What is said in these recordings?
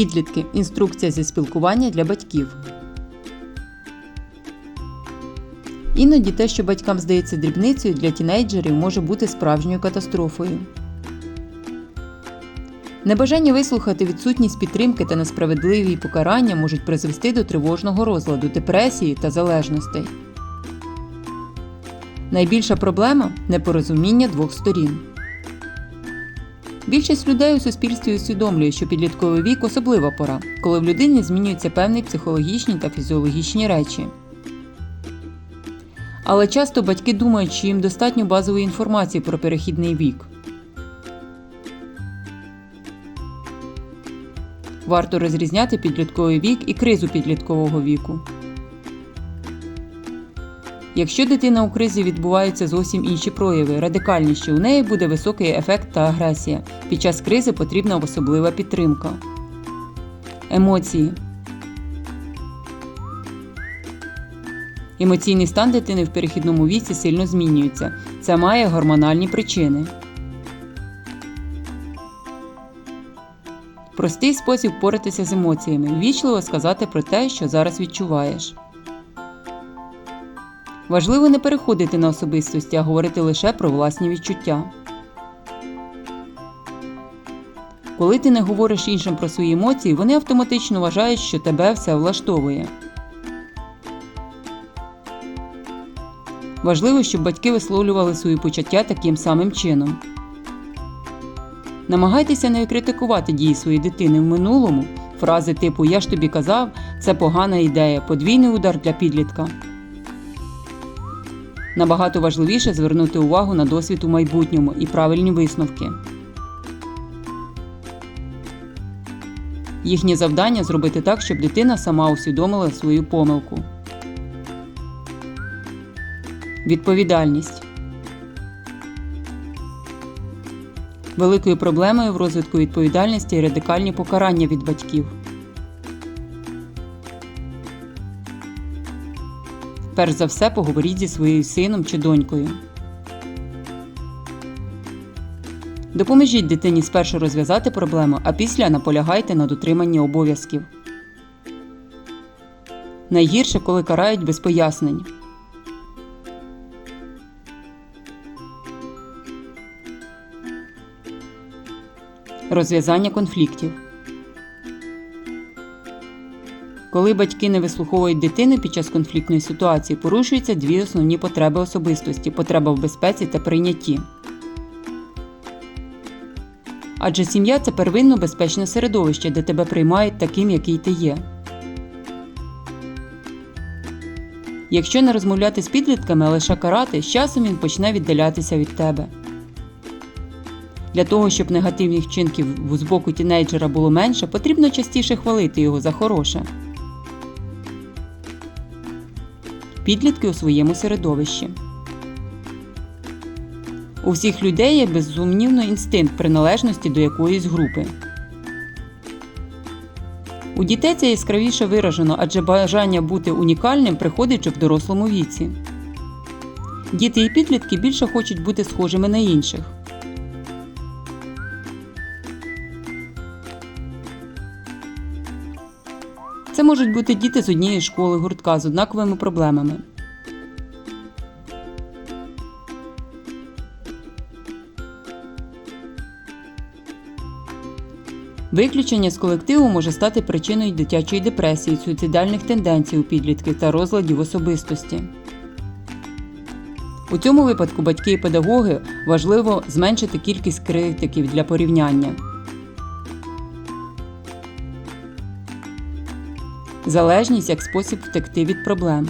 Підлітки. Інструкція зі спілкування для батьків. Іноді те, що батькам здається дрібницею, для тінейджерів може бути справжньою катастрофою. Небажання вислухати відсутність підтримки та несправедливі покарання можуть призвести до тривожного розладу, депресії та залежностей. Найбільша проблема непорозуміння двох сторін. Більшість людей у суспільстві усвідомлює, що підлітковий вік особлива пора, коли в людині змінюються певні психологічні та фізіологічні речі. Але часто батьки думають, що їм достатньо базової інформації про перехідний вік. Варто розрізняти підлітковий вік і кризу підліткового віку. Якщо дитина у кризі відбуваються зовсім інші прояви, радикальніші, у неї буде високий ефект та агресія. Під час кризи потрібна особлива підтримка. Емоції. Емоційний стан дитини в перехідному віці сильно змінюється. Це має гормональні причини. Простий спосіб впоратися з емоціями. Ввічливо сказати про те, що зараз відчуваєш. Важливо не переходити на особистості, а говорити лише про власні відчуття. Коли ти не говориш іншим про свої емоції, вони автоматично вважають, що тебе все влаштовує. Важливо, щоб батьки висловлювали свої почуття таким самим чином. Намагайтеся не критикувати дії своєї дитини в минулому. Фрази типу Я ж тобі казав, це погана ідея, подвійний удар для підлітка. Набагато важливіше звернути увагу на досвід у майбутньому і правильні висновки. Їхнє завдання зробити так, щоб дитина сама усвідомила свою помилку. Відповідальність великою проблемою в розвитку відповідальності є радикальні покарання від батьків. Перш за все, поговоріть зі своєю сином чи донькою. Допоможіть дитині спершу розв'язати проблему, а після наполягайте на дотриманні обов'язків. Найгірше, коли карають без пояснень. Розв'язання конфліктів. Коли батьки не вислуховують дитину під час конфліктної ситуації, порушуються дві основні потреби особистості потреба в безпеці та прийнятті. Адже сім'я це первинно безпечне середовище, де тебе приймають таким, який ти є. Якщо не розмовляти з підлітками, а лише карати, з часом він почне віддалятися від тебе. Для того, щоб негативних вчинків з боку тінейджера було менше, потрібно частіше хвалити його за хороше. Підлітки у своєму середовищі. У всіх людей є безсумнівно інстинкт приналежності до якоїсь групи. У дітей це яскравіше виражено, адже бажання бути унікальним приходить в дорослому віці. Діти і підлітки більше хочуть бути схожими на інших. Це можуть бути діти з однієї школи, гуртка з однаковими проблемами. Виключення з колективу може стати причиною дитячої депресії, суїцидальних тенденцій у підлітків та розладів особистості. У цьому випадку батьки і педагоги важливо зменшити кількість критиків для порівняння. Залежність як спосіб втекти від проблем.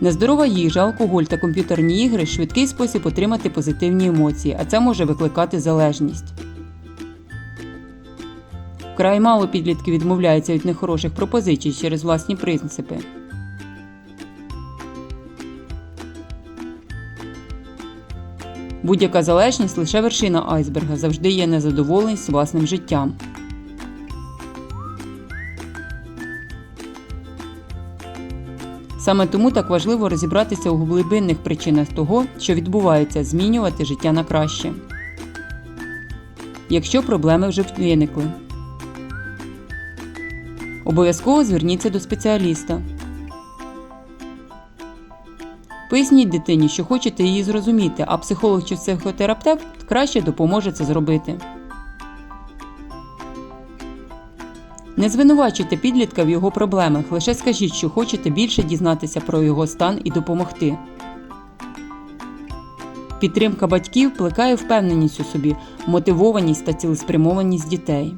Нездорова їжа, алкоголь та комп'ютерні ігри швидкий спосіб отримати позитивні емоції, а це може викликати залежність. Вкрай мало підлітків відмовляються від нехороших пропозицій через власні принципи. Будь-яка залежність лише вершина айсберга завжди є незадоволеність власним життям. Саме тому так важливо розібратися у глибинних причинах того, що відбувається, змінювати життя на краще. Якщо проблеми вже виникли. Обов'язково зверніться до спеціаліста. Поясніть дитині, що хочете її зрозуміти, а психолог чи психотерапевт краще допоможе це зробити. Не звинувачуйте підлітка в його проблемах, лише скажіть, що хочете більше дізнатися про його стан і допомогти. Підтримка батьків плекає впевненість у собі, мотивованість та цілеспрямованість дітей.